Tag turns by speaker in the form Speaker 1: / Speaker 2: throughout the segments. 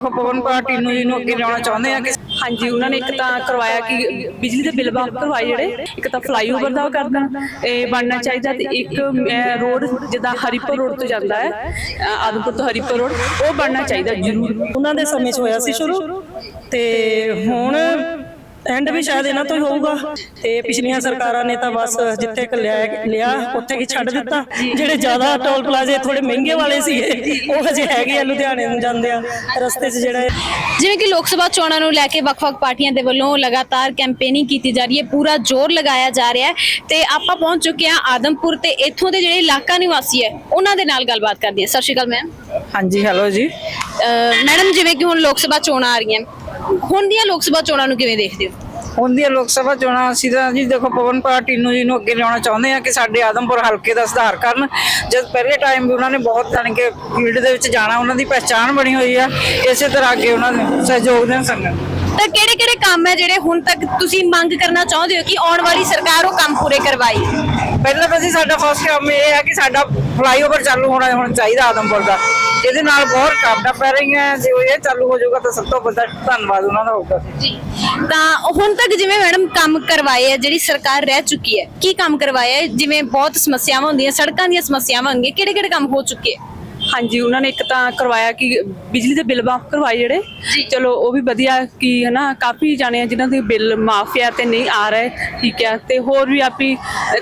Speaker 1: ਪਵਨ party ਨੂੰ ਜੀ ਨੂੰ ਅੱਗੇ ਲਿਆਉਣਾ ਚਾਹੁੰਦੇ ਆ ਕਿ
Speaker 2: ਹਾਂਜੀ ਉਹਨਾਂ ਨੇ ਇੱਕ ਤਾਂ ਕਰਵਾਇਆ ਕਿ ਬਿਜਲੀ ਦੇ ਬਿੱਲ ਮਾਫ ਕਰਵਾਏ ਜਿਹੜੇ ਇੱਕ ਤਾਂ ਫਲਾਈਓਵਰ ਦਾ ਉਹ ਕਰ ਦੇਣ ਇਹ ਬਣਨਾ ਚਾਹੀਦਾ ਤੇ ਇੱਕ ਰੋਡ ਜਿੱਦਾਂ ਹਰੀਪੁਰ ਰੋਡ ਤੋਂ ਜਾਂਦਾ ਹੈ ਆਦਮਪੁਰ ਤੋਂ ਹਰੀਪੁਰ ਰੋਡ ਉਹ ਬਣਨਾ ਚਾਹੀਦਾ ਜ਼ਰੂਰ।
Speaker 3: ਉਹਨਾਂ ਦੇ ਸਮੇਂ 'ਚ ਹੋਇਆ ਸੀ ਸ਼ੁਰੂ ਤੇ ਹੁਣ ਐਂਡ ਵੀ ਸ਼ਾਇਦ ਇਹਨਾਂ ਤੋਂ ਹੀ ਹੋਊਗਾ। ਤੇ ਪਿਛਲੀਆਂ ਸਰਕਾਰਾਂ ਨੇ ਤਾਂ ਬਸ ਜਿੱਥੇ ਕ ਲਿਆ ਲਿਆ ਉੱਥੇ ਕੀ ਛੱਡ ਦਿੱਤਾ। ਜਿਹੜੇ ਜ਼ਿਆਦਾ ਟੋਲ ਪਲਾਜ਼ੇ ਥੋੜੇ ਮਹਿੰਗੇ ਵਾਲੇ ਸੀਗੇ ਉਹ ਹਜੇ ਹੈਗੇ ਆ ਲੁਧਿਆਣੇ ਨੂੰ ਜਾਂਦੇ ਆ। ਰਸਤੇ 'ਚ ਜਿਹੜਾ
Speaker 4: ਜਿਵੇਂ ਕਿ ਲੋਕ ਸਭਾ ਚੋਣਾਂ ਨੂੰ ਲੈ ਕੇ ਵੱਖ-ਵੱਖ ਪਾਰਟੀਆਂ ਦੇ ਵੱਲੋਂ ਲਗਾਤਾਰ ਕੈਂਪੇਨਿੰਗ ਕੀਤੀ ਜਾ ਰਹੀ ਹੈ ਪੂਰਾ ਜ਼ੋਰ ਲਗਾਇਆ ਜਾ ਰਿਹਾ ਹੈ। ਤੇ ਆਪਾਂ ਪਹੁੰਚ ਚੁੱਕੇ ਹਾਂ ਆਦਮਪੁਰ ਤੇ ਇੱਥੋਂ ਦੇ ਜਿਹੜੇ ਇਲਾਕਾ ਨਿਵਾਸੀ ਹੈ ਉਹਨਾਂ ਦੇ ਨਾਲ ਗੱਲਬਾਤ ਕਰਦੇ ਹਾਂ। ਸਤਿ ਸ਼੍ਰੀ ਅਕਾਲ ਮੈਮ
Speaker 1: ਹਾਂਜੀ ਹੈਲੋ ਜੀ।
Speaker 4: ਮੈਡਮ ਜਿਵੇਂ ਕਿ ਹੁਣ ਲੋਕ ਸਭਾ ਚੋਣਾਂ ਆ ਰਹੀਆਂ ਹੁਣ ਦੀਆਂ ਲੋਕ ਸਭਾ ਚੋਣਾਂ ਨੂੰ ਕਿਵੇਂ ਦੇਖਦੇ ਹੋ?
Speaker 1: ਹੁੰਦੀ ਹੈ ਲੋਕ ਸਭਾ ਚੋਣਾਂ ਅਸੀਂ ਤਾਂ ਜੀ ਦੇਖੋ ਪਵਨ ਪਾਰਟੀ ਨੂੰ ਜੀ ਨੂੰ ਅੱਗੇ ਲਿਆਉਣਾ ਚਾਹੁੰਦੇ ਆ ਕਿ ਸਾਡੇ ਆਦਮਪੁਰ ਹਲਕੇ ਦਾ ਸੁਧਾਰ ਕਰਨ। ਜਦ ਪਹਿਲੇ ਟਾਈਮ ਵੀ ਉਹਨਾਂ ਨੇ ਬਹੁਤ ਜਾਣੀ ਕਿ ਫੀਲਡ ਦੇ ਵਿੱਚ ਜਾਣਾ ਉਹਨਾਂ ਦੀ ਪਹਿਚਾਣ ਬਣੀ ਹੋਈ ਆ। ਇਸੇ ਤਰ੍ਹਾਂ ਅੱਗੇ ਉਹਨਾਂ ਦੇ ਸਹਿਯੋਗ ਦੇਣ ਸੰਗਤ।
Speaker 4: ਤਾਂ ਕਿਹੜੇ-ਕਿਹੜੇ ਕੰਮ ਹੈ ਜਿਹੜੇ ਹੁਣ ਤੱਕ ਤੁਸੀਂ ਮੰਗ ਕਰਨਾ ਚਾਹੁੰਦੇ ਹੋ ਕਿ ਆਉਣ ਵਾਲੀ ਸਰਕਾਰ ਉਹ ਕੰਮ ਪੂਰੇ ਕਰਵਾਈ?
Speaker 1: ਪਹਿਲਾਂ ਤਾਂ ਜੀ ਸਾਡਾ ਫਸਟ ਕੰਮ ਇਹ ਹੈ ਕਿ ਸਾਡਾ ਫਲਾਈਓਵਰ ਚਾਲੂ ਹੋਣਾ ਹੋਣਾ ਚਾਹੀਦਾ ਆਦਮਪੁਰ ਦਾ। ਇਹਦੇ ਨਾਲ ਬਹੁਤ ਕਾਪਟਾ ਪੈ ਰਹੀਆਂ ਜੇ ਉਹ ਇਹ ਚਾਲੂ ਹੋ ਜਾਊਗਾ ਤਾਂ ਸਭ ਤੋਂ ਵੱਡਾ ਧੰਨਵਾਦ ਉਹਨਾਂ ਦਾ ਹੋਊਗਾ।
Speaker 4: ਜੀ। ਤਾਂ ਹੁਣ ਤੱਕ ਜਿਵੇਂ ਮੈਡਮ ਕੰਮ ਕਰਵਾਏ ਆ, ਜਿਹੜੀ ਸਰਕਾਰ ਰਹਿ ਚੁੱਕੀ ਹੈ, ਕੀ ਕੰਮ ਕਰਵਾਇਆ ਹੈ? ਜਿਵੇਂ ਬਹੁਤ ਸਮੱਸਿਆਵਾਂ ਹੁੰਦੀਆਂ, ਸੜਕਾਂ ਦੀਆਂ ਸਮੱਸਿਆਵਾਂ ਹੁੰਦੀਆਂ ਕਿਹੜੇ ਕਿਹੜੇ ਕੰਮ ਹੋ ਚੁੱਕੇ ਆ?
Speaker 2: ਹਾਂਜੀ ਉਹਨਾਂ ਨੇ ਇੱਕ ਤਾਂ ਕਰਵਾਇਆ ਕਿ ਬਿਜਲੀ ਦੇ ਬਿੱਲ ਮਾਫ ਕਰਵਾਏ ਜਿਹੜੇ। ਚਲੋ ਉਹ ਵੀ ਵਧੀਆ ਕਿ ਹਨਾ ਕਾਫੀ ਜਾਣੇ ਆ ਜਿਨ੍ਹਾਂ ਦੇ ਬਿੱਲ ਮਾਫ ਆ ਤੇ ਨਹੀਂ ਆ ਰਹੇ ਠੀਕ ਆ। ਤੇ ਹੋਰ ਵੀ ਆਪੀ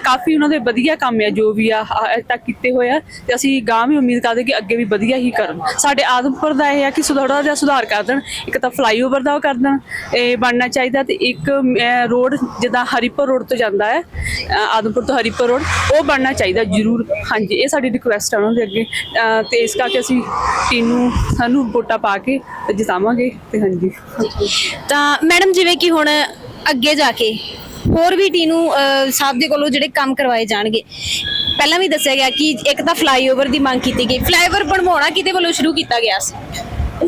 Speaker 2: ਕਾਫੀ ਉਹਨਾਂ ਦੇ ਵਧੀਆ ਕੰਮ ਆ ਜੋ ਵੀ ਆ ਅਜੇ ਤੱਕ ਕੀਤੇ ਹੋਏ ਆ। ਤੇ ਅਸੀਂ ਗਾਂ ਵੀ ਉਮੀਦ ਕਰਦੇ ਕਿ ਅੱਗੇ ਵੀ ਵਧੀਆ ਹੀ ਕਰਨ। ਸਾਡੇ ਆਦਮਪੁਰ ਦਾ ਇਹ ਆ ਕਿ ਥੋੜ੍ਹਾ ਜਿਹਾ ਸੁਧਾਰ ਕਰ ਦੇਣ। ਇੱਕ ਤਾਂ ਫਲਾਈਓਵਰ ਦਾ ਉਹ ਕਰ ਦੇਣ ਇਹ ਬਣਨਾ ਚਾਹੀਦਾ ਤੇ ਇੱਕ ਰੋਡ ਜਿੱਦਾਂ ਹਰੀਪੁਰ ਰੋਡ ਤੋਂ ਜਾਂਦਾ ਹੈ ਆਦਮਪੁਰ ਤੋਂ ਹਰੀਪੁਰ ਰੋਡ ਉਹ ਬਣਨਾ ਚਾਹੀਦਾ ਜ਼ਰੂਰ। ਹਾਂਜੀ ਇਹ ਸਾਡੀ ਰਿਕੁਐਸਟ ਹੈ ਉਹਨਾਂ ਦੇ ਅੱਗੇ। ਅ, ਤੇ ਇਸ ਕਰਕੇ ਅਸੀਂ ਟੀਨੂ ਸਾਨੂੰ ਵੋਟਾਂ ਪਾ ਕੇ ਤੇ ਜਿਤਾਵਾਂਗੇ ਤੇ ਹਾਂਜੀ।
Speaker 4: ਤਾਂ ਮੈਡਮ ਜਿਵੇਂ ਕਿ ਹੁਣ ਅੱਗੇ ਜਾ ਕੇ ਹੋਰ ਵੀ ਟੀਨੂ ਅਹ, ਸਾਹਿਬ ਦੇ ਕੋਲੋਂ ਜਿਹੜੇ ਕੰਮ ਕਰਵਾਏ ਜਾਣਗੇ ਪਹਿਲਾਂ ਵੀ ਦੱਸਿਆ ਗਿਆ ਕਿ ਇੱਕ ਤਾਂ ਫਲਾਈਓਵਰ ਦੀ ਮੰਗ ਕੀਤੀ ਗਈ। ਫਲਾਈਓਵਰ ਬਣਵਾਉਣਾ ਕਿਤੇ ਵੱਲੋਂ ਸ਼ੁਰੂ ਕੀਤਾ ਗਿਆ ਸੀ?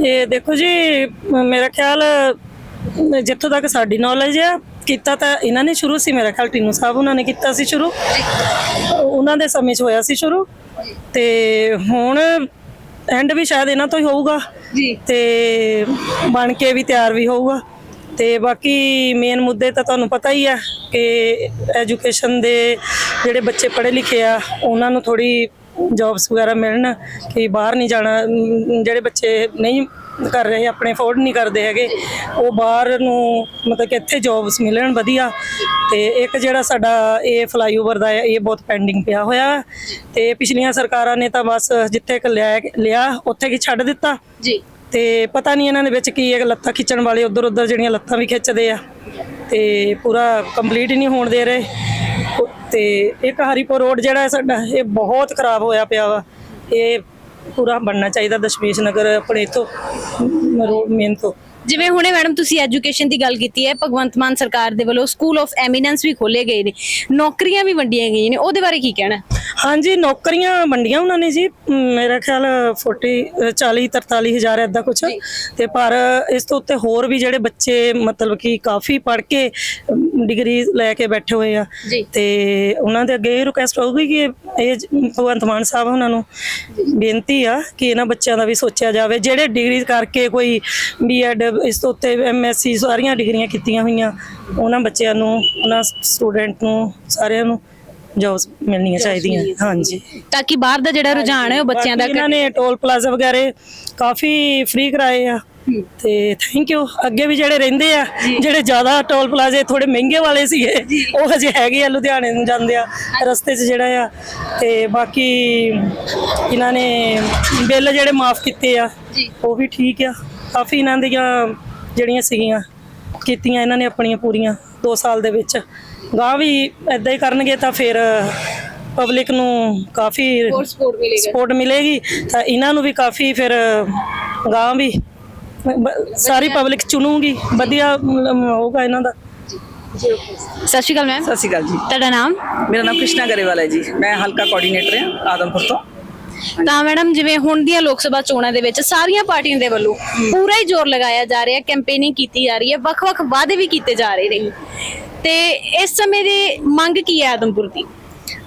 Speaker 3: ਇਹ ਦੇਖੋ ਜੀ ਮ- ਮੇਰਾ ਖਿਆਲ ਅ, ਜਿੱਥੋਂ ਤੱਕ ਸਾਡੀ ਨੌਲੇਜ ਆ ਕੀਤਾ ਤਾਂ ਇਹਨਾਂ ਨੇ ਸ਼ੁਰੂ ਸੀ ਮੇਰਾ ਖਿਆਲ ਟੀਨੂ ਸਾਹਿਬ ਉਹਨਾਂ ਨੇ ਕੀਤਾ ਸੀ ਸ਼ੁਰੂ। ਉਹਨਾਂ ਦੇ ਸਮੇਂ 'ਚ ਹੋਇਆ ਸੀ ਸ਼ੁਰੂ। ਤੇ ਹੁਣ ਐਂਡ ਵੀ ਸ਼ਾਇਦ ਇਹਨਾਂ ਤੋਂ ਹੀ ਹੋਊਗਾ।
Speaker 4: ਜੀ।
Speaker 3: ਤੇ ਬਣ ਕੇ ਵੀ ਤਿਆਰ ਵੀ ਹੋਊਗਾ। ਤੇ ਬਾਕੀ ਮੇਨ ਮੁੱਦੇ ਤਾਂ ਤੁਹਾਨੂੰ ਪਤਾ ਹੀ ਆ ਕਿ ਐਜੂਕੇਸ਼ਨ ਦੇ ਜਿਹੜੇ ਬੱਚੇ ਪੜ੍ਹੇ ਲਿਖੇ ਆ ਉਹਨਾਂ ਨੂੰ ਥੋੜੀ ਜੌਬਸ ਵਗੈਰਾ ਮਿਲਣ ਕਿ ਬਾਹਰ ਨਹੀਂ ਜਾਣਾ ਜਿਹੜੇ ਬੱਚੇ ਨਹੀਂ ਕਰ ਰਹੇ ਆਪਣੇ ਅਫੋਰਡ ਨਹੀਂ ਕਰਦੇ ਹੈਗੇ। ਉਹ ਬਾਹਰ ਨੂੰ ਮਤਲਬ ਕਿ ਇੱਥੇ ਜੌਬਸ ਮਿਲਣ ਵਧੀਆ। ਤੇ ਇੱਕ ਜਿਹੜਾ ਸਾਡਾ ਇਹ ਫਲਾਈਓਵਰ ਦਾ ਹੈ ਇਹ ਬਹੁਤ ਪੈਂਡਿੰਗ ਪਿਆ ਹੋਇਆ। ਤੇ ਪਿਛਲੀਆਂ ਸਰਕਾਰਾਂ ਨੇ ਤਾਂ ਬਸ ਜਿੱਥੇ ਕ ਲਿਆ ਲਿਆ ਉੱਥੇ ਕੀ ਛੱਡ ਦਿੱਤਾ।
Speaker 4: ਜੀ।
Speaker 3: ਤੇ ਪਤਾ ਨਹੀਂ ਇਹਨਾਂ ਦੇ ਵਿੱਚ ਕੀ ਹੈ ਲੱਤਾਂ ਖਿੱਚਣ ਵਾਲੇ ਉਧਰ ਉਧਰ ਜਿਹੜੀਆਂ ਲੱਤਾਂ ਵੀ ਖਿੱਚਦੇ ਆ। ਤੇ ਪੂਰਾ ਕੰਪਲੀਟ ਹੀ ਨਹੀਂ ਹੋਣ ਦੇ ਰਹੇ। ਤੇ ਇੱਕ ਹਰੀਪੁਰ ਰੋਡ ਜਿਹੜਾ ਹੈ ਸਾਡਾ ਇਹ ਬਹੁਤ ਖਰਾਬ ਹੋਇਆ ਪਿਆ ਵਾ। ਇਹ ਪੂਰਾ ਬਣਨਾ ਚਾਹੀਦਾ ਦਸ਼ਮੇਸ਼ ਨਗਰ ਆਪਣੇ ਤੋਂ ਰੋਡ ਮੇਨ ਤੋਂ।
Speaker 4: ਜਿਵੇਂ ਹੁਣੇ ਮੈਡਮ ਤੁਸੀਂ ਐਜੂਕੇਸ਼ਨ ਦੀ ਗੱਲ ਕੀਤੀ ਹੈ ਭਗਵੰਤ ਮਾਨ ਸਰਕਾਰ ਦੇ ਵੱਲੋਂ ਸਕੂਲ ਆਫ ਐਮੀਨੈਂਸ ਵੀ ਖੋਲੇ ਗਏ ਨੇ ਨੌਕਰੀਆਂ ਵੀ ਵੰਡੀਆਂ ਗਈਆਂ ਨੇ ਉਹਦੇ ਬਾਰੇ ਕੀ ਕਹਿਣਾ?
Speaker 3: ਹਾਂਜੀ ਨੌਕਰੀਆਂ ਵੰਡੀਆਂ ਉਹਨਾਂ ਨੇ ਜੀ ਮੇਰਾ ਖਿਆਲ 40 ਅ, 40 43 ਹਜ਼ਾਰ ਐਦਾਂ ਕੁਝ ਤੇ ਪਰ ਇਸ ਤੋਂ ਉੱਤੇ ਹੋਰ ਵੀ ਜਿਹੜੇ ਬੱਚੇ ਮਤਲਬ ਕਿ ਕਾਫੀ ਪੜ੍ਹ ਕੇ ਡਿਗਰੀ ਲੈ ਕੇ ਬੈਠੇ ਹੋਏ ਆ। ਤੇ ਉਹਨਾਂ ਦੇ ਅੱਗੇ ਇਹ ਰਿਕੁਐਸਟ ਹੋਊਗੀ ਕਿ ਇਹ ਭਗਵੰਤ ਮਾਨ ਸਾਹਿਬ ਉਹਨਾਂ ਨੂੰ ਬੇਨਤੀ ਆ ਕਿ ਇਹਨਾਂ ਬੱਚਿਆਂ ਦਾ ਵੀ ਸੋਚਿਆ ਜਾਵੇ। ਜਿਹੜੇ ਡਿਗਰੀ ਕਰਕੇ ਕੋਈ ਬੀਐਡ ਇਸ ਤੋਂ ਉੱਤੇ ਐਮਐਸਸੀ ਸਾਰੀਆਂ ਡਿਗਰੀਆਂ ਕੀਤੀਆਂ ਹੋਈਆਂ ਉਹਨਾਂ ਬੱਚਿਆਂ ਨੂੰ ਉਹਨਾਂ ਸਟੂਡੈਂਟ ਨੂੰ ਸਾਰਿਆਂ ਨੂੰ ਜੌਬਸ ਮਿਲਣੀਆਂ ਚਾਹੀਦੀਆਂ। ਹਾਂਜੀ।
Speaker 4: ਤਾਂ ਕਿ ਬਾਹਰ ਦਾ ਜਿਹੜਾ ਰੁਝਾਨ ਹੈ ਉਹ ਬੱਚਿਆਂ ਦਾ
Speaker 3: ਇਹਨਾਂ ਨੇ ਟੋਲ ਪਲਾਜ਼ਾ ਵਗੈਰੇ ਕਾਫੀ ਫ੍ਰੀ ਕਰਾਏ ਆ। ਤੇ ਥੈਂਕ ਯੂ ਅੱਗੇ ਵੀ ਜਿਹੜੇ ਰਹਿੰਦੇ ਆ ਜਿਹੜੇ ਜ਼ਿਆਦਾ ਟੋਲ ਪਲਾਜ਼ੇ ਥੋੜੇ ਮਹਿੰਗੇ ਵਾਲੇ ਸੀਗੇ ਉਹ ਹਜੇ ਹੈਗੇ ਆ ਲੁਧਿਆਣੇ ਨੂੰ ਜਾਂਦੇ ਆ ਰਸਤੇ 'ਚ ਜਿਹੜਾ ਆ। ਤੇ ਬਾਕੀ ਇਹਨਾਂ ਨੇ ਬਿੱਲ ਜਿਹੜੇ ਮਾਫ ਕੀਤੇ ਆ ਉਹ ਵੀ ਠੀਕ ਆ। ਕਾਫੀ ਇਹਨਾਂ ਦੀਆਂ ਜਿਹੜੀਆਂ ਸੀਗੀਆਂ ਕੀਤੀਆਂ ਇਹਨਾਂ ਨੇ ਆਪਣੀਆਂ ਪੂਰੀਆਂ 2 ਸਾਲ ਦੇ ਵਿੱਚ। ਗਾਂ ਵੀ ਇਦਾਂ ਹੀ ਕਰਨਗੇ ਤਾਂ ਫਿਰ ਪਬਲਿਕ ਨੂੰ ਕਾਫੀ
Speaker 4: ਸਪੋਰਟ ਮਿਲੇਗਾ।
Speaker 3: ਸਪੋਰਟ ਮਿਲੇਗੀ ਤਾਂ ਇਹਨਾਂ ਨੂੰ ਵੀ ਕਾਫੀ ਫਿਰ ਗਾਂ ਵੀ ਸਾਰੀ ਪਬਲਿਕ ਚੁਣੂਗੀ ਵਧੀਆ ਹੋਊਗਾ ਇਹਨਾਂ ਦਾ।
Speaker 4: ਸਤਿ ਸ਼੍ਰੀ ਅਕਾਲ ਮੈਮ।
Speaker 1: ਸਤਿ ਸ਼੍ਰੀ ਅਕਾਲ ਜੀ।
Speaker 4: ਤੁਹਾਡਾ ਨਾਮ?
Speaker 1: ਮੇਰਾ ਨਾਮ ਕ੍ਰਿਸ਼ਨਾ ਗਰੇਵਾਲ ਹੈ ਜੀ। ਮੈਂ ਹਲਕਾ ਕੋਆਰਡੀਨੇਟਰ ਹਾਂ ਆਦਮਪੁਰ ਤੋਂ।
Speaker 4: ਤਾਂ ਮੈਡਮ ਜਿਵੇਂ ਹੁਣ ਦੀਆਂ ਲੋਕ ਸਭਾ ਚੋਣਾਂ ਦੇ ਵਿੱਚ ਸਾਰੀਆਂ ਪਾਰਟੀਆਂ ਦੇ ਵੱਲੋਂ ਪੂਰਾ ਹੀ ਜ਼ੋਰ ਲਗਾਇਆ ਜਾ ਰਿਹਾ ਕੈਂਪੇਨਿੰਗ ਕੀਤੀ ਜਾ ਰਹੀ ਹੈ ਵੱਖ-ਵੱਖ ਵਾਅਦੇ ਵੀ ਕੀਤੇ ਜਾ ਰਹੇ ਨੇ। ਤੇ ਇਸ ਸਮੇਂ ਦੀ ਮੰਗ ਕੀ ਹੈ ਆਦਮਪੁਰ ਦੀ?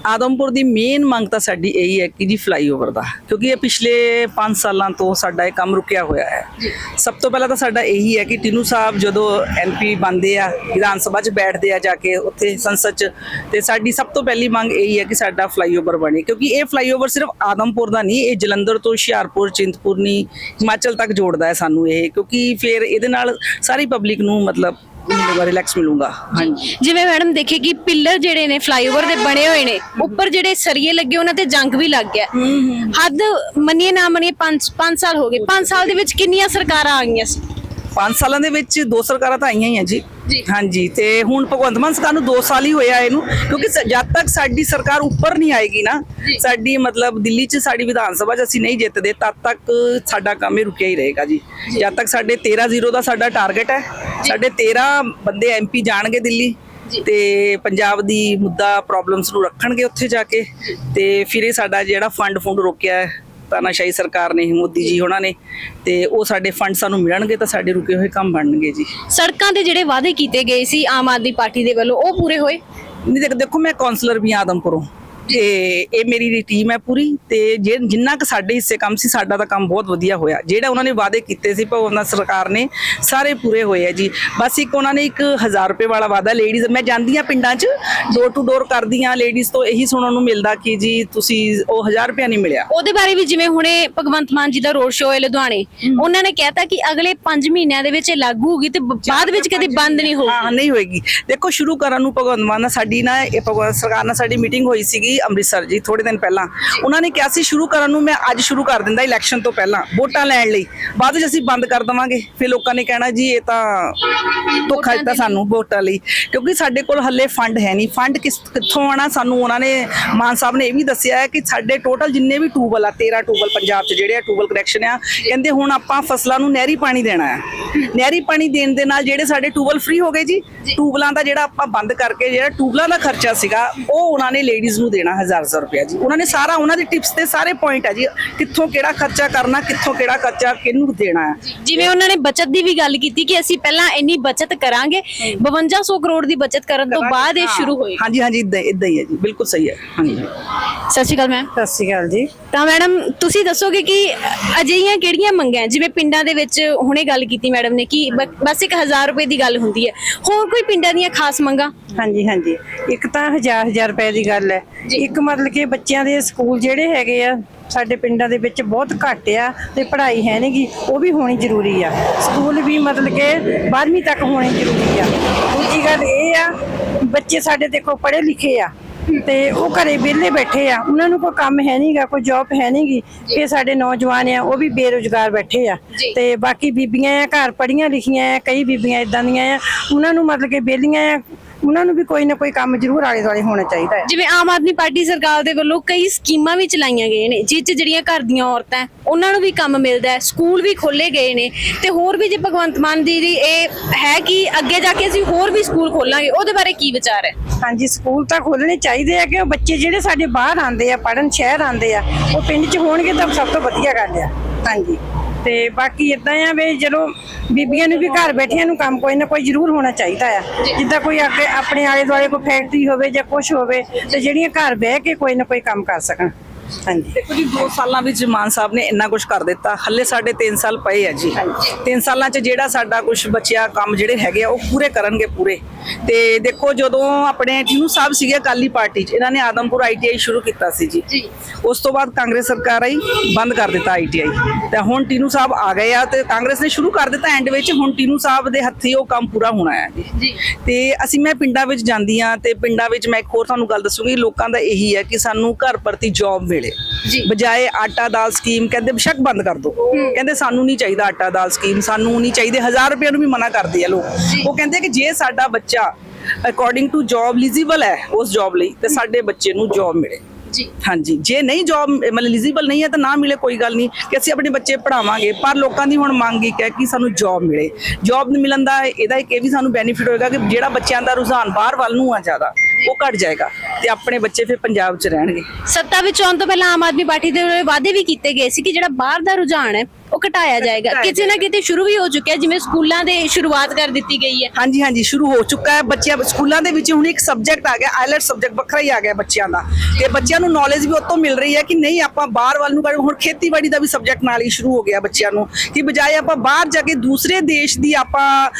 Speaker 5: ਆਦਮਪੁਰ ਦੀ ਮੇਨ ਮੰਗ ਤਾਂ ਸਾਡੀ ਇਹੀ ਹੈ ਕਿ ਜੀ ਫਲਾਈਓਵਰ ਦਾ ਕਿਉਂਕਿ ਇਹ ਪਿਛਲੇ 5 ਸਾਲਾਂ ਤੋਂ ਸਾਡਾ ਇਹ ਕੰਮ ਰੁਕਿਆ ਹੋਇਆ ਹੈ। ਸਭ ਤੋਂ ਪਹਿਲਾਂ ਤਾਂ ਸਾਡਾ ਇਹੀ ਹੈ ਕਿ ਟਿਨੂ ਸਾਹਿਬ ਜਦੋਂ ਐਮਪੀ ਬਣਦੇ ਆ ਵਿਧਾਨ ਸਭਾ 'ਚ ਬੈਠਦੇ ਆ ਜਾ ਕੇ ਉੱਥੇ ਸੰਸਦ 'ਚ ਤੇ ਸਾਡੀ ਸਭ ਤੋਂ ਪਹਿਲੀ ਮੰਗ ਇਹੀ ਹੈ ਕਿ ਸਾਡਾ ਫਲਾਈਓਵਰ ਬਣੇ ਕਿਉਂਕਿ ਇਹ ਫਲਾਈਓਵਰ ਸਿਰਫ ਆਦਮਪੁਰ ਦਾ ਨਹੀਂ ਇਹ ਜਲੰਧਰ ਤੋਂ ਹੁਸ਼ਿਆਰਪੁਰ ਚਿੰਤਪੁਰਨੀ ਹਿਮਾਚਲ ਤੱਕ ਜੋੜਦਾ ਹੈ ਸਾਨੂੰ ਇਹ ਕਿਉਂਕਿ ਫਿਰ ਇਹਦੇ ਨਾਲ ਸਾਰੀ ਪਬਲਿਕ ਨੂੰ ਮਤਲਬ ਮਿਲੂਗਾ ਰਿਲੈਕਸ ਮਿਲੂਗਾ। ਹਾਂਜੀ।
Speaker 4: ਜਿਵੇਂ ਮੈਡਮ ਦੇਖੇ ਕਿ ਪਿੱਲਰ ਜਿਹੜੇ ਨੇ ਫਲਾਈਓਵਰ ਦੇ ਬਣੇ ਹੋਏ ਨੇ ਉੱਪਰ ਜਿਹੜੇ ਸਰੀਏ ਲੱਗੇ ਉਹਨਾਂ ਤੇ ਜੰਗ ਵੀ ਲੱਗ ਗਿਆ। ਹੱਦ ਮੰਨੀਏ ਨਾ ਮੰਨੀਏ 5 5 ਸਾਲ ਹੋ ਗਏ। 5 ਸਾਲ ਦੇ ਵਿੱਚ ਕਿੰਨੀਆਂ ਸਰਕਾਰਾਂ ਆ ਗਈਆਂ ਸੀ?
Speaker 5: 5 ਸਾਲਾਂ ਦੇ ਵਿੱਚ ਦੋ ਸਰਕਾਰਾਂ ਤਾਂ ਆਈਆਂ ਹੀ ਆ ਜੀ। ਹਾਂਜੀ ਤੇ ਹੁਣ ਭਗਵੰਤ ਮਾਨ ਸਰਕਾਰ ਨੂੰ 2 ਸਾਲ ਹੀ ਹੋਇਆ ਇਹਨੂੰ ਕਿਉਂਕਿ ਸ- ਜਦ ਤੱਕ ਸਾਡੀ ਸਰਕਾਰ ਉੱਪਰ ਨਹੀਂ ਆਏਗੀ ਨਾ ਸਾਡੀ ਮਤਲਬ ਦਿੱਲੀ 'ਚ ਸਾਡੀ ਵਿਧਾਨ ਸਭਾ 'ਚ ਅਸੀਂ ਨਹੀਂ ਜਿੱਤਦੇ ਤਦ ਤੱਕ ਸਾਡਾ ਕੰਮ ਇਹ ਰੁਕਿਆ ਹੀ ਰਹੇਗਾ ਜੀ। ਜਦ ਤੱਕ ਸਾਡੇ 13 ਜ਼ੀਰੋ ਦਾ ਸਾਡਾ ਟਾਰਗੇਟ ਹੈ ਸਾਡੇ 13 ਬੰਦੇ ਐਮਪੀ ਜਾਣਗੇ ਦਿੱਲੀ ਤੇ ਪੰਜਾਬ ਦੀ ਮੁੱਦਾ ਪ੍ਰੋਬਲਮਸ ਨੂੰ ਰੱਖਣਗੇ ਉੱਥੇ ਜਾ ਕੇ ਤੇ ਫਿਰ ਇਹ ਸਾਡਾ ਜਿਹੜਾ ਫੰਡ ਫੰਡ ਰੋਕਿਆ ਹੈ ਤਾਨਾਸ਼ਾਹੀ ਸਰਕਾਰ ਨੇ ਮੋਦੀ ਜੀ ਉਹਨਾਂ ਨੇ ਤੇ ਉਹ ਸਾਡੇ ਫੰਡ ਸਾਨੂੰ ਮਿਲਣਗੇ ਤਾਂ ਸਾਡੇ ਰੁਕੇ ਹੋਏ ਕੰਮ ਬਣਨਗੇ ਜੀ।
Speaker 4: ਸੜਕਾਂ ਤੇ ਜਿਹੜੇ ਵਾਅਦੇ ਕੀਤੇ ਗਏ ਸੀ ਆਮ ਆਦਮੀ ਪਾਰਟੀ ਦੇ ਵੱਲੋਂ ਉਹ ਪੂਰੇ ਹੋਏ?
Speaker 5: ਨਹੀਂ ਦੇਖ ਮੈਂ ਕਾਉਂਸਲਰ ਵੀ ਆਦਮਪੁਰੋਂ। ਤੇ ਇਹ ਮੇਰੀ ਟੀਮ ਹੈ ਪੂਰੀ ਤੇ ਜੇ ਜਿੰਨਾ ਕੁ ਸਾਡੇ ਹਿੱਸੇ ਕੰਮ ਸੀ ਸਾਡਾ ਤਾਂ ਕੰਮ ਬਹੁਤ ਵਧੀਆ ਹੋਇਆ। ਜਿਹੜਾ ਉਹਨਾਂ ਨੇ ਵਾਅਦੇ ਕੀਤੇ ਸੀ ਭਗਵੰਤ ਸਰਕਾਰ ਨੇ ਸਾਰੇ ਪੂਰੇ ਹੋਏ ਆ ਜੀ। ਬਸ ਇੱਕ ਉਹਨਾਂ ਨੇ ਇੱਕ 1000 ਰੁਪਏ ਵਾਲਾ ਵਾਅਦਾ ਲੇਡੀਜ਼ ਮੈਂ ਜਾਂਦੀ ਆ ਪਿੰਡਾਂ 'ਚ ਡੋਰ ਟੂ ਡੋਰ ਕਰਦੀਆਂ ਲੇਡੀਜ਼ ਤੋਂ ਇਹੀ ਸੁਣਨ ਨੂੰ ਮਿਲਦਾ ਕਿ ਜੀ ਤੁਸੀਂ ਉਹ 1000 ਰੁਪਇਆ ਨਹੀਂ ਮਿਲਿਆ।
Speaker 4: ਉਹਦੇ ਬਾਰੇ ਵੀ ਜਿਵੇਂ ਹੁਣੇ ਭਗਵੰਤ ਮਾਨ ਜੀ ਦਾ ਰੋਡ ਸ਼ੋਅ ਹੈ ਲੁਧਿਆਣੇ ਉਹਨਾਂ ਨੇ ਕਹਿਤਾ ਕਿ ਅਗਲੇ 5 ਮਹੀਨਿਆਂ ਦੇ ਵਿੱਚ ਇਹ ਲਾਗੂ ਹੋਗੀ ਤੇ ਬਾਅਦ ਵਿੱਚ ਕਦੇ ਬੰਦ ਨਹੀਂ ਹੋਊਗੀ।
Speaker 5: ਹਾਂ ਨਹੀਂ ਹੋਏਗੀ। ਦੇਖੋ ਸ਼ੁਰੂ ਕਰਨ ਨੂੰ ਭਗਵੰਤ ਮਾਨ ਨਾਲ ਸਾਡੀ ਨਾ ਇਹ ਭਗਵੰਤ ਸਰਕਾਰ ਨਾਲ ਸਾਡੀ ਮੀਟਿੰਗ ਹੋਈ ਸੀਗੀ। ਅੰਮ੍ਰਿਤਸਰ ਜੀ ਥੋੜੇ ਦਿਨ ਪਹਿਲਾਂ। ਉਹਨਾਂ ਨੇ ਕਿਹਾ ਸੀ ਸ਼ੁਰੂ ਕਰਨ ਨੂੰ ਮੈਂ ਅੱਜ ਸ਼ੁਰੂ ਕਰ ਦਿੰਦਾ ਇਲੈਕਸ਼ਨ ਤੋਂ ਪਹਿਲਾਂ ਵੋਟਾਂ ਲੈਣ ਲਈ। ਬਾਅਦ ਵਿੱਚ ਅਸੀਂ ਬੰਦ ਕਰ ਦਵਾਂਗੇ। ਫਿਰ ਲੋਕਾਂ ਨੇ ਕਹਿਣਾ ਜੀ ਇਹ ਤਾਂ ਧੋਖਾ ਦਿੱਤਾ ਸਾਨੂੰ ਵੋਟਾਂ ਲਈ। ਕਿਉਂਕਿ ਸਾਡੇ ਕੋਲ ਹੱਲੇ ਫੰਡ ਹੈ ਨਹੀਂ। ਫੰਡ ਕਿਸ ਕਿੱਥੋਂ ਆਣਾ ਸਾਨੂੰ ਉਹਨਾਂ ਨੇ ਮਾਨ ਸਾਹਿਬ ਨੇ ਇਹ ਵੀ ਦੱਸਿਆ ਹੈ ਕਿ ਸਾਡੇ ਟੋਟਲ ਜਿੰਨੇ ਵੀ ਟੂਬਲ ਆ 13 ਟੂਬਲ ਪੰਜਾਬ 'ਚ ਜਿਹੜੇ ਆ ਟੂਬਲ ਕਨੈਕਸ਼ਨ ਆ ਕਹਿੰਦੇ ਹੁਣ ਆਪਾਂ ਫਸਲਾਂ ਨੂੰ ਨਹਿਰੀ ਪਾਣੀ ਦੇਣਾ ਹੈ। ਨਹਿਰੀ ਪਾਣੀ ਦੇਣ ਦੇ ਨਾਲ ਜਿਹੜੇ ਸਾਡੇ ਟੂਬਲ ਫ੍ਰੀ ਹੋ ਗਏ ਜੀ ਟੂਬਲਾਂ ਦਾ ਜਿਹੜਾ ਆਪਾਂ ਬੰਦ ਕਰਕੇ ਜਿਹੜਾ ਟੂਬਲਾਂ ਦਾ ਖਰਚਾ ਸੀਗਾ ਉਹ ਉਹਨਾਂ ਨੇ ਲੇਡੀਜ਼ ਨੂੰ ਦੇਣਾ 1000 ਰੁਪਇਆ ਜੀ। ਉਹਨਾਂ ਨੇ ਸਾਰਾ ਉਹਨਾਂ ਦੀ ਟਿਪਸ ਤੇ ਸਾਰੇ ਪੁਆਇੰਟ ਆ ਜੀ ਕਿੱਥੋਂ ਕਿਹੜਾ ਖਰਚਾ ਕਰਨਾ ਕਿੱਥੋਂ ਕਿਹੜਾ ਖਰਚਾ ਕਿਹਨੂੰ ਦੇਣਾ ਹੈ।
Speaker 4: ਜਿਵੇਂ ਉਹਨਾਂ ਨੇ ਬਚਤ ਦੀ ਵੀ ਗੱਲ ਕੀਤੀ ਕਿ ਅਸੀਂ ਪਹਿਲਾਂ ਇੰਨੀ ਬਚਤ ਕਰਾਂਗੇ 5200 ਕਰੋੜ ਦੀ ਬਚਤ ਕਰਨ ਤੋਂ ਬਾਅਦ ਇਹ ਸ਼ੁਰੂ ਹੋਏਗੀ।
Speaker 5: ਹਾਂਜੀ ਹਾਂਜੀ ਇਦਾਂ ਇਦਾਂ ਹੀ ਹੈ ਜੀ ਬਿਲਕੁਲ ਸਹੀ ਹੈ। ਹਾਂਜੀ।
Speaker 4: ਸਤਿ ਸ਼੍ਰੀ ਅਕਾਲ ਮੈਮ।
Speaker 3: ਸਤਿ ਸ਼੍ਰੀ ਅਕਾਲ ਜੀ।
Speaker 4: ਤਾਂ ਮੈਡਮ ਤੁਸੀਂ ਦੱਸੋਗੇ ਕਿ ਅਜਿਹੀਆਂ ਕਿਹੜੀਆਂ ਮੰਗਾਂ? ਜਿਵੇਂ ਪਿੰਡਾਂ ਦੇ ਵਿੱਚ ਹੁਣੇ ਗੱਲ ਕੀਤੀ ਮੈਡਮ ਨੇ ਕਿ ਬਸ ਇੱਕ 1000 ਰੁਪਏ ਦੀ ਗੱਲ ਹੁੰਦੀ ਹੈ। ਹੋਰ ਕੋਈ ਪਿੰਡਾਂ ਦੀਆਂ ਖਾਸ ਮੰਗਾਂ?
Speaker 6: ਹਾਂਜੀ ਹਾਂਜੀ। ਇੱਕ ਤਾਂ ਹਜ਼ਾਰ ਹਜ਼ਾਰ ਰੁਪਏ ਦੀ ਗੱਲ ਹੈ। ਇੱਕ ਮਤਲਬ ਕਿ ਬੱਚਿਆਂ ਦੇ ਸਕੂਲ ਜਿਹੜੇ ਹੈਗੇ ਆ ਸਾਡੇ ਪਿੰਡਾਂ ਦੇ ਵਿੱਚ ਬਹੁਤ ਘੱਟ ਆ ਤੇ ਪੜ੍ਹਾਈ ਹੈ ਨਹੀਂਗੀ ਉਹ ਵੀ ਹੋਣੀ ਜ਼ਰੂਰੀ ਆ। ਸਕੂਲ ਵੀ ਮਤਲਬ ਕਿ 12ਵੀਂ ਤੱਕ ਹੋਣੇ ਜ਼ਰੂਰੀ ਆ। ਦੂਜੀ ਗੱਲ ਇਹ ਆ ਬੱਚੇ ਸਾਡੇ ਦੇਖੋ ਪੜ੍ਹੇ ਲਿਖੇ ਆ। ਤੇ ਉਹ ਘਰੇ ਵਿਹਲੇ ਬੈਠੇ ਆ। ਉਹਨਾਂ ਨੂੰ ਕੋਈ ਕੰਮ ਹੈ ਨਹੀਂਗਾ ਕੋਈ ਜੌਬ ਹੈ ਨਹੀਂਗੀ ਇਹ ਸਾਡੇ ਨੌਜਵਾਨ ਆ ਉਹ ਵੀ ਬੇਰੁਜ਼ਗਾਰ ਬੈਠੇ ਆ। ਤੇ ਬਾਕੀ ਬੀਬੀਆਂ ਆ ਘਰ ਪੜੀਆਂ ਲਿਖੀਆਂ ਆ ਕਈ ਬੀਬੀਆਂ ਇਦਾਂ ਦੀਆਂ ਆ। ਉਹਨਾਂ ਨੂੰ ਮਤਲਬ ਕਿ ਵਿਹਲੀਆਂ ਆ ਉਹਨਾਂ ਨੂੰ ਵੀ ਕੋਈ ਨਾ ਕੋਈ ਕੰਮ ਜ਼ਰੂਰ ਆਲੇ ਦੁਆਲੇ ਹੋਣਾ ਚਾਹੀਦਾ ਹੈ।
Speaker 4: ਜਿਵੇਂ ਆਮ ਆਦਮੀ ਪਾਰਟੀ ਸਰਕਾਰ ਦੇ ਵੱਲੋਂ ਕਈ ਸਕੀਮਾਂ ਵੀ ਚਲਾਈਆਂ ਗਈਆਂ ਨੇ ਜਿਸ 'ਚ ਜਿਹੜੀਆਂ ਘਰ ਦੀਆਂ ਔਰਤਾਂ ਹੈ, ਉਹਨਾਂ ਨੂੰ ਵੀ ਕੰਮ ਮਿਲਦਾ ਹੈ ਸਕੂਲ ਵੀ ਖੋਲੇ ਗਏ ਨੇ ਤੇ ਹੋਰ ਵੀ ਜੇ ਭਗਵੰਤ ਮਾਨ ਦੀ ਇਹ ਹੈ ਕਿ ਅੱਗੇ ਜਾ ਕੇ ਅਸੀਂ ਹੋਰ ਵੀ ਸਕੂਲ ਖੋਲਾਂਗੇ ਉਹਦੇ ਬਾਰੇ ਕੀ ਵਿਚਾਰ ਹੈ?
Speaker 6: ਹਾਂਜੀ ਸਕੂਲ ਤਾਂ ਖੋਲਣੇ ਚਾਹੀਦੇ ਆ ਕਿ ਉਹ ਬੱਚੇ ਜਿਹੜੇ ਸਾਡੇ ਬਾਹਰ ਆਉਂਦੇ ਆ ਪੜਨ ਸ਼ਹਿਰ ਆਉਂਦੇ ਆ ਉਹ ਪਿੰਡ 'ਚ ਹੋਣਗੇ ਤਾਂ ਸਭ ਤੋਂ ਵਧੀਆ ਗੱਲ ਆ। ਹਾਂਜੀ। ਤੇ ਬਾਕੀ ਇਦਾਂ ਆ ਵੀ ਚਲੋ ਬੀਬੀਆਂ ਨੂੰ ਵੀ ਘਰ ਬੈਠਿਆਂ ਨੂੰ ਕੰਮ ਕੋਈ ਨਾ ਕੋਈ ਜ਼ਰੂਰ ਹੋਣਾ ਚਾਹੀਦਾ ਆ। ਜਿੱਦਾਂ ਕੋਈ ਅੱਗੇ ਆਪਣੇ ਆਲੇ ਦੁਆਲੇ ਕੋਈ ਫੈਕਟਰੀ ਹੋਵੇ ਜਾਂ ਕੁਝ ਹੋਵੇ ਤੇ ਜਿਹੜੀਆਂ ਘਰ ਬਹਿ ਕੇ ਕੋਈ ਨਾ ਕੋਈ ਕੰਮ ਕਰ ਸਕਣ। ਹਾਂਜੀ।
Speaker 5: ਦੇਖੋ ਜੀ 2 ਸਾਲਾਂ ਵਿੱਚ ਮਾਨ ਸਾਹਿਬ ਨੇ ਇੰਨਾ ਕੁਝ ਕਰ ਦਿੱਤਾ। ਹੱਲੇ ਸਾਡੇ 3 ਸਾਲ ਪਏ ਆ ਜੀ। 3 ਸਾਲਾਂ 'ਚ ਜਿਹੜਾ ਸਾਡਾ ਕੁਝ ਬਚਿਆ ਕੰਮ ਜਿਹੜੇ ਹੈਗੇ ਆ ਉਹ ਪੂਰੇ ਕਰਨਗੇ ਪੂਰੇ। ਤੇ ਦੇਖੋ ਜਦੋਂ ਆਪਣੇ ਟੀਨੂ ਸਾਹਿਬ ਸੀਗੇ ਅਕਾਲੀ ਪਾਰਟੀ 'ਚ ਇਹਨਾਂ ਨੇ ਆਦਮਪੁਰ ਆਈਟੀਆਈ ਸ਼ੁਰੂ ਕੀਤਾ ਸੀ ਜੀ। ਉਸ ਤੋਂ ਬਾਅਦ ਕਾਂਗਰਸ ਸਰਕਾਰ ਆਈ ਬੰਦ ਕਰ ਦਿੱਤਾ ਆਈਟੀਆਈ ਤੇ ਹੁਣ ਟੀਨੂ ਸਾਹਿਬ ਆ ਗਏ ਆ ਤੇ ਕਾਂਗਰਸ ਨੇ ਸ਼ੁਰੂ ਕਰ ਦਿੱਤਾ ਐਂਡ ਵਿੱਚ ਹੁਣ ਟੀਨੂ ਸਾਹਿਬ ਦੇ ਹੱਥੀ ਉਹ ਕੰਮ ਪੂਰਾ ਹੋਣਾ ਹੈ ਜੀ। ਤੇ ਅਸੀਂ ਮੈਂ ਪਿੰਡਾਂ ਵਿੱਚ ਜਾਂਦੀ ਆ ਤੇ ਪਿੰਡਾਂ ਵਿੱਚ ਮੈਂ ਇੱਕ ਹੋਰ ਤੁਹਾਨੂੰ ਗੱਲ ਦੱਸੂਗੀ ਲੋਕਾਂ ਦਾ ਇਹੀ ਹੈ ਕਿ ਸਾਨੂੰ ਘਰ ਪ੍ਰਤੀ ਜੌਬ ਮਿਲੇ ਬਜਾਏ ਆਟਾ ਦਾਲ ਸਕੀਮ ਕਹਿੰਦੇ ਬੇਸ਼ੱਕ ਬੰਦ ਕਰ ਦਿਓ ਕਹਿੰਦੇ ਸਾਨੂੰ ਨਹੀਂ ਚਾਹੀਦਾ ਆਟਾ ਦਾਲ ਸਕੀਮ ਸਾਨੂੰ ਨਹੀਂ ਚਾਹੀਦੇ 1000 ਰੁਪਏ ਨੂੰ ਵੀ ਮਨਾ ਕਰਦੇ ਆ ਲੋਕ। ਉਹ ਕਹਿੰਦੇ ਕਿ ਜੇ ਸਾਡਾ ਬੱਚਾ ਅਕੋਰਡਿੰਗ ਟੂ ਜੌਬ ਐਲੀਜੀਬਲ ਹੈ ਉਸ ਜੌਬ ਲਈ ਤੇ ਸਾਡੇ ਬੱਚੇ ਨੂੰ ਜੌਬ ਮਿਲੇ।
Speaker 4: ਜੀ।
Speaker 5: ਹਾਂਜੀ। ਜੇ ਨਹੀਂ ਜੌਬ ਮਤਲਬ ਐਲੀਜੀਬਲ ਨਹੀਂ ਹੈ ਤਾਂ ਨਾ ਮਿਲੇ ਕੋਈ ਗੱਲ ਨਹੀਂ। ਕਿ ਅਸੀਂ ਆਪਣੇ ਬੱਚੇ ਪੜਾਵਾਂਗੇ ਪਰ ਲੋਕਾਂ ਦੀ ਹੁਣ ਮੰਗ ਇੱਕ ਹੈ ਕਿ ਸਾਨੂੰ ਜੌਬ ਮਿਲੇ। ਜੌਬ ਮਿਲਣ ਦਾ ਇਹਦਾ ਇੱਕ ਇਹ ਵੀ ਸਾਨੂੰ ਬੈਨੀਫਿਟ ਹੋਏਗਾ ਕਿ ਜਿਹੜਾ ਬੱਚਿਆਂ ਦਾ ਰੁਝਾਨ ਬਾਹਰ ਵੱਲ ਨੂੰ ਆ ਜ਼ਿਆਦਾ। ਉਹ ਘਟ ਜਾਏਗਾ ਤੇ ਆਪਣੇ ਬੱਚੇ ਫਿਰ ਪੰਜਾਬ 'ਚ ਰਹਿਣਗੇ।
Speaker 4: ਸੱਤਾ ਵਿੱਚ ਆਉਣ ਤੋਂ ਪਹਿਲਾਂ ਆਮ ਆਦਮੀ ਪਾਰਟੀ ਦੇ ਵੱਲੋਂ ਵਾਅਦੇ ਵੀ ਕੀਤੇ ਗਏ ਸੀ ਕਿ ਜਿਹੜਾ ਬਾਹਰ ਦਾ ਰੁਝਾਨ ਹੈ ਉਹ ਘਟਾਇਆ ਜਾਏਗਾ। ਕਿਤੇ ਨਾ ਕਿਤੇ ਸ਼ੁਰੂ ਵੀ ਹੋ ਚੁੱਕਿਆ ਜਿਵੇਂ ਸਕੂਲਾਂ ਦੇ ਸ਼ੁਰੂਆਤ ਕਰ ਦਿੱਤੀ ਗਈ ਹੈ।
Speaker 5: ਹਾਂਜੀ ਹਾਂਜੀ ਸ਼ੁਰੂ ਹੋ ਚੁੱਕਾ ਹੈ। ਬੱਚਿਆਂ ਸਕੂਲਾਂ ਦੇ ਵਿੱਚ ਹੁਣ ਇੱਕ ਸਬਜੈਕਟ ਆ ਗਿਆ ਆਇਲਟ ਸਬਜੈਕਟ ਵੱਖਰਾ ਹੀ ਆ ਗਿਆ ਬੱਚਿਆਂ ਦਾ। ਤੇ ਬੱਚਿਆਂ ਨੂੰ ਨੌਲੇਜ ਵੀ ਉਤੋਂ ਮਿਲ ਰਹੀ ਹੈ ਕਿ ਨਹੀਂ ਆਪਾਂ ਬਾਹਰ ਵੱਲ ਨੂੰ ਹੁਣ ਖੇਤੀਬਾੜੀ ਦਾ ਵੀ ਸਬਜੈਕਟ ਨਾਲ ਹੀ ਸ਼ੁਰੂ ਹੋ ਗਿਆ ਬੱਚਿਆਂ ਨੂੰ। ਕਿ ਬਜਾਏ ਆਪਾਂ ਬਾਹਰ ਜਾ ਕੇ ਦੂਸਰੇ ਦੇਸ਼ ਦੀ ਆਪਾਂ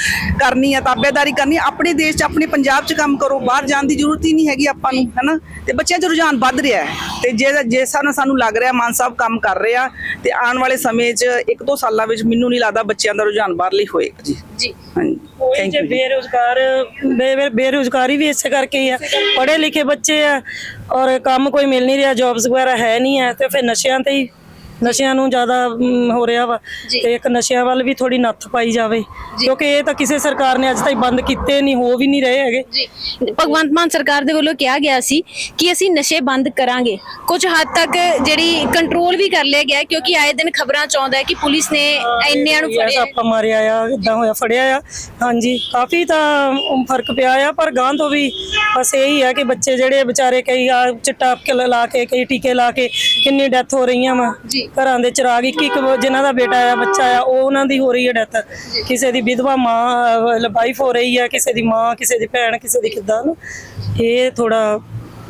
Speaker 5: ਕਰਨੀ ਹੈ ਤਾਬੇਦਾਰੀ ਕਰਨੀ ਆਪਣੇ ਦੇਸ਼ 'ਚ ਆਪਣੇ ਪੰਜਾਬ 'ਚ ਕੰਮ ਕਰੋ ਬਾਹਰ ਜਾਣ ਦੀ ਜ਼ਰੂਰਤ ਹੀ ਨਹੀਂ ਹੈਗੀ ਆਪਾਂ ਨੂੰ ਹੈਨਾ? ਤੇ ਬੱਚਿਆਂ 'ਚ ਰੁਝਾਨ ਵੱਧ ਰਿਹਾ ਹੈ। ਤੇ ਜੇ ਜੇ ਸਾਨੂੰ ਸਾਨੂੰ ਲੱਗ ਰਿਹਾ ਮਾਨ ਸਾਹਿਬ ਕੰਮ ਕਰ ਰਹੇ ਆ ਤੇ ਆਉਣ ਵਾਲੇ ਸਮੇਂ 'ਚ ਇੱਕ ਦੋ ਸਾਲਾਂ ਵਿੱਚ ਮੈਨੂੰ ਨਹੀਂ ਲੱਗਦਾ ਬੱਚਿਆਂ ਦਾ ਰੁਝਾਨ ਬਾਹਰਲੀ ਹੋਏਗਾ ਜੀ।
Speaker 4: ਜੀ।
Speaker 5: ਹਾਂਜੀ।
Speaker 3: ਕੋਈ
Speaker 5: ਥੈਂਕ
Speaker 3: ਜੇ
Speaker 5: ਯੂ
Speaker 3: ਬੇਰੁਜ਼ਗਾਰ ਬੇ- ਬੇਰੁਜ਼ਗਾਰੀ ਵੀ ਇਸੇ ਕਰਕੇ ਹੀ ਆ। ਪੜ੍ਹੇ ਲਿਖੇ ਬੱਚੇ ਆ ਔਰ ਕੰਮ ਕੋਈ ਮਿਲ ਨਹੀਂ ਰਿਹਾ ਜੌਬਸ ਵਗੈਰਾ ਹੈ ਨਹੀਂ ਹੈ ਤੇ ਫਿਰ ਨਸ਼ਿਆਂ ਤੇ ਹੀ ਨਸ਼ਿਆਂ ਨੂੰ ਜ਼ਿਆਦਾ ਮ, ਹੋ ਰਿਹਾ ਵਾ ਤੇ ਇੱਕ ਨਸ਼ਿਆਂ ਵੱਲ ਵੀ ਥੋੜੀ ਨੱਥ ਪਾਈ ਜਾਵੇ। ਕਿਉਂਕਿ ਇਹ ਤਾਂ ਕਿਸੇ ਸਰਕਾਰ ਨੇ ਅੱਜ ਤਾਈਂ ਬੰਦ ਕੀਤੇ ਨਹੀਂ ਹੋ ਵੀ ਨਹੀਂ ਰਹੇ ਹੈਗੇ।
Speaker 4: ਜੀ। ਭਗਵੰਤ ਮਾਨ ਸਰਕਾਰ ਦੇ ਵੱਲੋਂ ਕਿਹਾ ਗਿਆ ਸੀ ਕਿ ਅਸੀਂ ਨਸ਼ੇ ਬੰਦ ਕਰਾਂਗੇ। ਕੁਝ ਹੱਦ ਤੱਕ ਜਿਹੜੀ ਕੰਟਰੋਲ ਵੀ ਕਰ ਲਿਆ ਗਿਆ ਹੈ ਕਿਉਂਕਿ ਆਏ ਦਿਨ ਖਬਰਾਂ ਚ ਆਉਂਦਾ ਹੈ ਕਿ ਪੁਲਿਸ ਨੇ ਇੰਨਿਆਂ ਨੂੰ ਫੜਿਆ ਹੈ।
Speaker 3: ਆਪਾਂ ਮਾਰਿਆ ਆ ਇਦਾਂ ਹੋਇਆ ਫੜਿਆ ਆ। ਹਾਂਜੀ ਕਾਫੀ ਤਾਂ ਫ਼ਰਕ ਪਿਆ ਆ ਪਰ ਗਾਂ ਤੋਂ ਵੀ ਬਸ ਇਹੀ ਆ ਕਿ ਬੱਚੇ ਜਿਹੜੇ ਵਿਚਾਰੇ ਕਈ ਆ ਚਿੱਟਾ ਕੇ ਲਾ ਕੇ ਕਈ ਟੀਕੇ ਲਾ ਕੇ ਕਿੰਨੀ ਡੈਥ ਹੋ ਰਹੀਆਂ ਵਾ। ਘਰਾਂ ਦੇ ਚਿਰਾਗ ਇੱਕ ਇੱਕ ਜਿਨ੍ਹਾਂ ਦਾ ਬੇਟਾ ਆ ਬੱਚਾ ਆ ਉਹ ਉਹਨਾਂ ਦੀ ਹੋ ਰਹੀ ਹੈ ਡੈਥ ਕਿਸੇ ਦੀ ਵਿਧਵਾ ਮਾਂ ਵਾਈਫ ਹੋ ਰਹੀ ਹੈ ਕਿਸੇ ਦੀ ਮਾਂ ਕਿਸੇ ਦੀ ਭੈਣ ਕਿਸੇ ਦੀ ਕਿੱਦਾਂ ਇਹ ਥੋੜਾ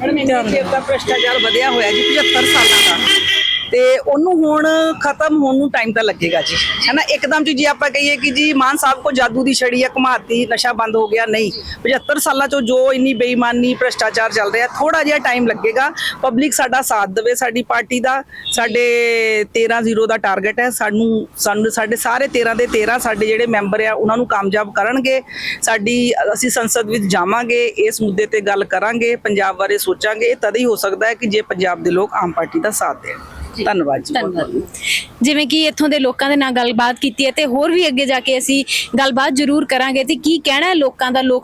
Speaker 5: ਧਿਆਨ ਖੇਤ ਦਾ ਭ੍ਰਿਸ਼ਟਾਚਾਰ ਵਧਿਆ ਹੋਇਆ ਜੀ 75 ਸਾਲਾਂ ਦਾ। ਤੇ ਉਹਨੂੰ ਹੁਣ ਖਤਮ ਹੋਣ ਨੂੰ ਟਾਈਮ ਤਾਂ ਲੱਗੇਗਾ ਜੀ। ਹੈਨਾ, ਇੱਕਦਮ ਜੀ ਜੇ ਆਪਾਂ ਕਹੀਏ ਕਿ ਜੀ ਮਾਨ ਸਾਹਿਬ ਕੋ ਜਾਦੂ ਦੀ ਛੜੀ ਆ, ਘੁਮਾਤੀ, ਨਸ਼ਾ ਬੰਦ ਹੋ ਗਿਆ, ਨਹੀਂ। 75 ਸਾਲਾਂ ਚੋਂ ਜੋ ਇੰਨੀ ਬੇਈਮਾਨੀ, ਭ੍ਰਿਸ਼ਟਾਚਾਰ ਚੱਲ ਰਿਹਾ ਥੋੜਾ ਜਿਹਾ ਟਾਈਮ ਲੱਗੇਗਾ। ਪਬਲਿਕ ਸਾਡਾ ਸਾਥ ਦੇਵੇ, ਸਾਡੀ ਪਾਰਟੀ ਦਾ, ਸਾਡੇ 13 ਜ਼ੀਰੋ ਦਾ ਟਾਰਗੇਟ ਹੈ। ਸਾਨੂੰ ਸਾਨੂੰ, ਸਾਡੇ ਸਾਰੇ 13 ਦੇ 13 ਸਾਡੇ ਜਿਹੜੇ ਮੈਂਬਰ ਆ, ਉਹਨਾਂ ਨੂੰ ਕਾਮਯਾਬ ਕਰਨਗੇ। ਸਾਡੀ, ਅਸੀਂ ਸੰਸਦ ਵਿੱਚ ਜਾਵਾਂਗੇ, ਇਸ ਮੁੱਦੇ ਤੇ ਗੱਲ ਕਰਾਂਗੇ, ਪੰਜਾਬ ਬਾਰੇ ਸੋਚਾਂਗੇ। ਇਹ ਤਦ ਹੀ ਹੋ ਸਕਦਾ ਹੈ ਕਿ ਜੇ ਪੰਜਾਬ ਦੇ ਲੋਕ ਆਮ ਪਾਰਟੀ ਦਾ ਸਾਥ ਦੇਣ। ਧੰਨਵਾਦ ਜੀ।
Speaker 4: ਧੰਨਵਾਦ ਜਿਵੇਂ ਕਿ ਇੱਥੋਂ ਦੇ ਲੋਕਾਂ ਦੇ ਨਾਲ ਗੱਲਬਾਤ ਕੀਤੀ ਹੈ ਤੇ ਹੋਰ ਵੀ ਅੱਗੇ ਜਾ ਕੇ ਅਸੀਂ ਗੱਲਬਾਤ ਜ਼ਰੂਰ ਕਰਾਂਗੇ ਤੇ ਕੀ ਕਹਿਣਾ ਹੈ ਲੋਕਾਂ ਦਾ ਲੋਕ